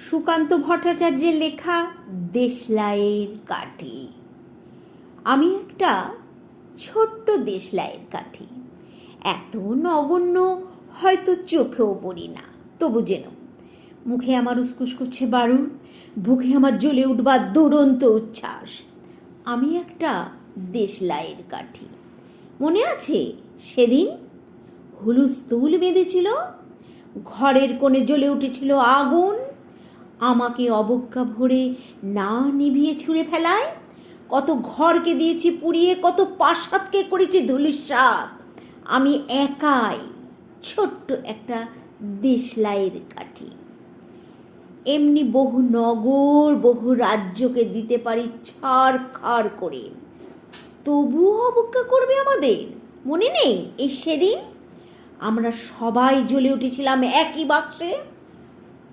সুকান্ত ভট্টাচার্যের লেখা দেশলাইয়ের কাঠি। আমি একটা ছোট্ট দেশলাইয়ের কাঠি। এত নগণ্য হয়তো চোখেও পড়ি না। তবু যেন মুখে আমার উসকুস করছে বারুর, বুকে আমার জ্বলে উঠবার দুরন্ত উচ্ছ্বাস। আমি একটা দেশলাইয়ের কাঠি। মনে আছে সেদিন? হুলুস্থুল বেঁধেছিল, ঘরের কোণে জ্বলে উঠেছিল আগুন আমাকে অবজ্ঞা ভরে না নিভিয়ে ছুঁড়ে ফেলায়? কত ঘরকে দিয়েছি পুড়িয়ে, কত পাশাতকে করেছি ধুলিসাত আমি একাই ছোট্ট একটা দেশলাইয়ের কাঠি। এমনি বহু নগর, বহু রাজ্যকে দিতে পারি ছাড় খাড় করে। তবুও অবজ্ঞা করবে আমাদের? মনে নেই? এই সেদিন আমরা সবাই জ্বলে উঠেছিলাম একই বাক্সে।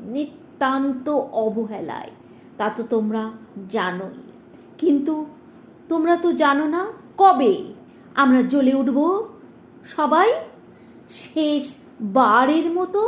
নিতান্ত অবহেলায়, তা তো তোমরা জানোই। কিন্তু তোমরা তো জানো না কবে আমরা জ্বলে উঠব? সবাই শেষ বারের মতো